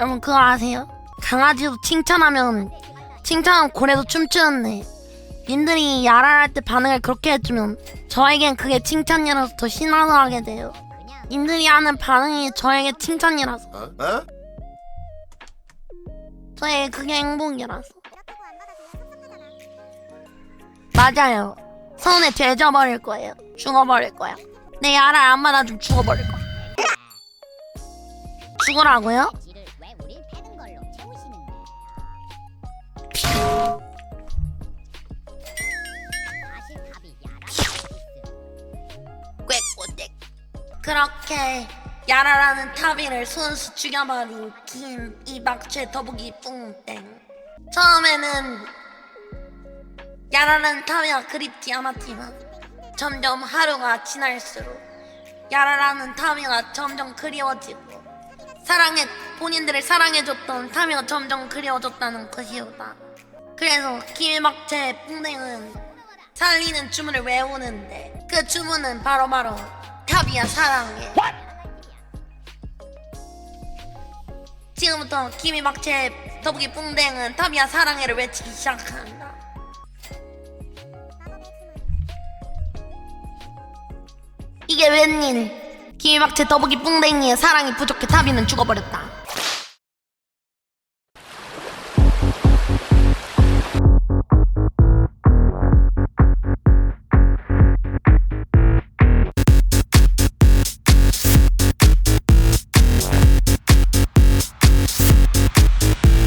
여러분 그거 아세요? 강아지도 칭찬하면 칭찬하면 고래도 춤추는데 님들이 야랄할 때 반응을 그렇게 해주면 저에겐 그게 칭찬이라서 더 신나서 하게 돼요 님들이 하는 반응이 저에게 칭찬이라서 어? 어? 저에게 그게 행복이라서 맞아요 손에 죄져버릴 거예요 죽어버릴 거야 내 야랄 안 받아주면 죽어버릴 거야 죽으라고요? 그렇게 야라라는 타비를 손수 죽여버린 김 이박채 더보기 뿡땡 처음에는 야라라는 타비가 그립지 않았지만 점점 하루가 지날수록 야라라는 타미가 점점 그리워지고 사랑해 본인들을 사랑해줬던 타미가 점점 그리워졌다는 것이오다. 그래서 김박채 뿡땡은 살리는 주문을 외우는데 그 주문은 바로바로 타비야 사랑해. 지금부터 김이 박채 더보기 뿡땡은 타비야 사랑해를 외치기 시작한다. 이게 웬일? 김이 박채 더보기 뿡댕이의 사랑이 부족해 타비는 죽어버렸다.